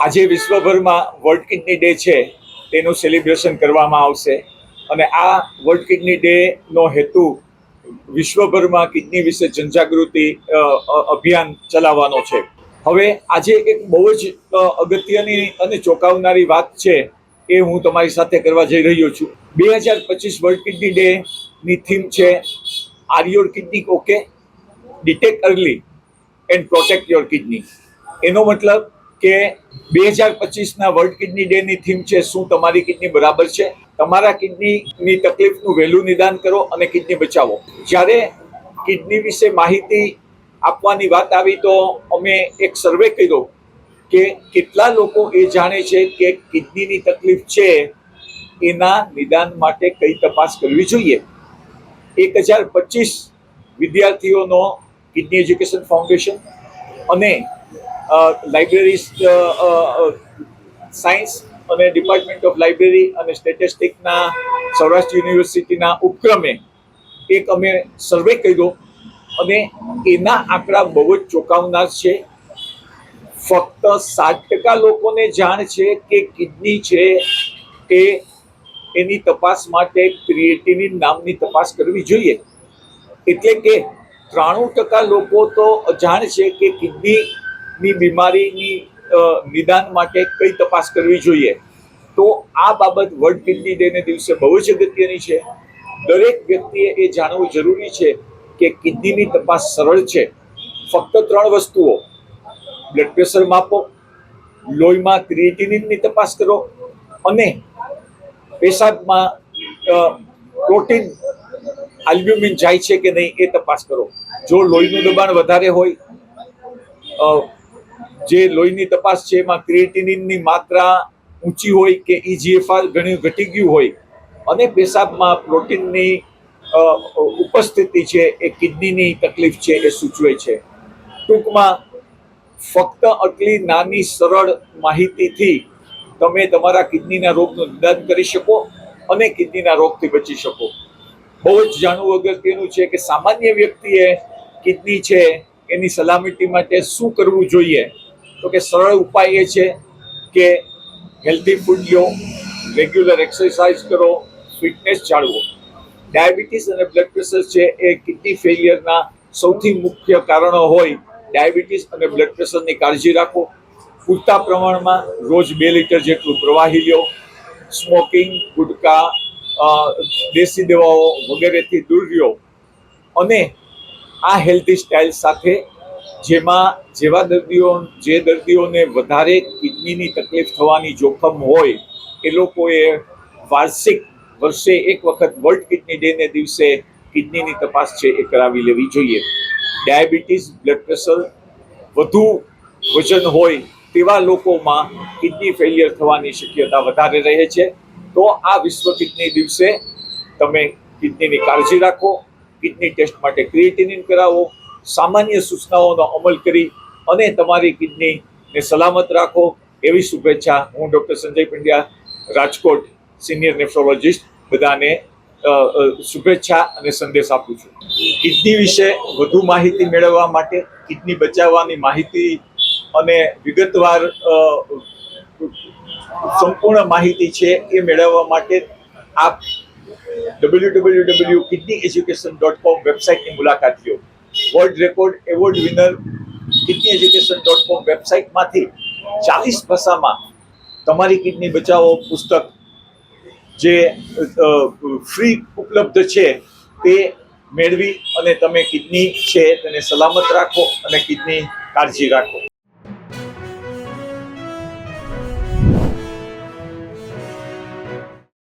આજે વિશ્વભરમાં world kidney day છે, તેનું સેલિબ્રેશન કરવામાં આવશે. અને આ વર્લ્ડ કિડની ડેનો હેતુ વિશ્વભરમાં કિડની વિશે જનજાગૃતિ અભિયાન ચલાવવાનો છે. હવે આજે એક બહુ જ અગત્યની અને ચોંકાવનારી વાત છે એ હું તમારી સાથે કરવા જઈ રહ્યો છું. બે હજાર પચીસ વર્લ્ડ કિડની ડેની થીમ છે are your kidney okay detect early and protect your kidney એનો મતલબ કે બે હજાર પચીસના વર્લ્ડ કિડની ડેની થીમ છે, શું તમારી કિડની બરાબર છે? તમારા કિડનીની તકલીફનું વહેલું નિદાન કરો અને કિડની બચાવો. જ્યારે કિડની વિશે માહિતી આપવાની વાત આવી તો અમે એક સર્વે કર્યો કે કેટલા લોકો એ જાણે છે કે કિડનીની તકલીફ છે, એના નિદાન માટે કઈ તપાસ કરવી જોઈએ. એક હજાર પચીસ વિદ્યાર્થીઓનો કિડની એજ્યુકેશન ફાઉન્ડેશન અને લાઇબ્રેરી સાયન્સ અને ડિપાર્ટમેન્ટ ઓફ લાઇબ્રેરી અને સ્ટેટિસ્ટિકના સૌરાષ્ટ્ર યુનિવર્સિટીના ઉપક્રમે એક અમે સર્વે કર્યો અને એના આંકડા બહુ જ ચોંકાવનાર છે. ફક્ત સાત ટકા લોકોને જાણ છે કે કિડની છે એ એની તપાસ માટે ક્રિએટિનિન નામની તપાસ કરવી જોઈએ. એટલે કે ત્રાણું ટકા લોકો તો અજાણ છે કે કિડનીની બીમારીની નિદાન માટે કઈ તપાસ કરવી જોઈએ? તો આ બાબત વર્લ્ડ કિડની ડેને દિવસે બહુ જ અગત્યની છે. દરેક વ્યક્તિએ એ જાણવું જરૂરી છે કે કિડનીની તપાસ સરળ છે. ફક્ત ત્રણ વસ્તુઓ. બ્લડ પ્રેશર માપો, લોહીમાં ક્રિએટિનિનની તપાસ કરો અને પેશાબમાં પ્રોટીન, આલ્બ્યુમિન જાય છે કે નહીં એ તપાસ કરો. જો લોહીનું દબાણ વધારે હોય જે લોહીની તપાસ છે, એમાં ક્રિએટિનિનની માત્રા ઊંચી હોય કે ઇજીએફઆર ઘણી ઘટી ગયું હોય. અને પેશાબમાં પ્રોટીનની ઉપસ્થિતિ છે, એ કિડનીની તકલીફ છે, એ સૂચવે છે. ટૂંકમાં, ફક્ત આટલી નાની, સરળ માહિતીથી તમે તમારા કિડનીના રોગનું નિદાન કરી શકો અને કિડનીના રોગથી બચી શકો. બહુ જ જાણવું અગત્યનું છે કે સામાન્ય વ્યક્તિએ કિડની છે, એની સલામતી માટે શું કરવું જોઈએ? તો કે સરળ ઉપાય એ છે કે હેલ્ધી ફૂડ લો રેગ્યુલર એક્સરસાઇઝ કરો ફિટનેસ જાળવો. ડાયાબિટીસ અને બ્લડ પ્રેશર છે એ કિડની ફેલિયરના સૌથી મુખ્ય કારણો હોય. ડાયાબિટીસ અને બ્લડ પ્રેશરની કાળજી રાખો. પૂરતા પ્રમાણમાં રોજ બે લીટર જેટલું પ્રવાહી લો. સ્મોકિંગ ગુટકા દેશી દવાઓ વગેરેથી દૂર રહ્યો. અને આ હેલ્ધી સ્ટાઇલ સાથે જેમાં જેવા દર્દીઓ, જે દર્દીઓને વધારે કિડનીની તકલીફ થવાની જોખમ હોય, એ લોકોએ વાર્ષિક વર્ષે એક વખત વર્લ્ડ કિડની ડેને દિવસે કિડનીની તપાસ છે એ કરાવી લેવી જોઈએ. ડાયાબિટીસ બ્લડ પ્રેશર વધુ વજન હોય તેવા લોકોમાં કિડની ફેલિયર થવાની શક્યતા વધારે રહે છે. તો આ વિશ્વ કિડની દિવસે તમે કિડનીની કાળજી રાખો, કિડની ટેસ્ટ માટે ક્રિએટિનિન કરાવો સામાન્ય સૂચનાઓનો અમલ કરી અને તમારી કિડનીને સલામત રાખો એવી શુભેચ્છા હું doctor Sanjay Pandya, Rajkot senior nephrologist, બધાને શુભેચ્છા અને સંદેશ આપું છું. કિડની વિશે વધુ માહિતી મેળવવા માટે, કિડની બચાવવાની માહિતી અને વિગતવાર સંપૂર્ણ માહિતી છે એ મેળવવા માટે આપ W W W kidney education dot com વેબસાઇટની મુલાકાત લો. World record award winner kidney education dot com વેબસાઇટમાંથી ચાલીસ ભાષામાં તમારી કિડની બચાવો પુસ્તક જે ફ્રી ઉપલબ્ધ છે તે મેળવી અને તમે કિડની છે તેને સલામત રાખો અને કિડની કાળજી રાખો.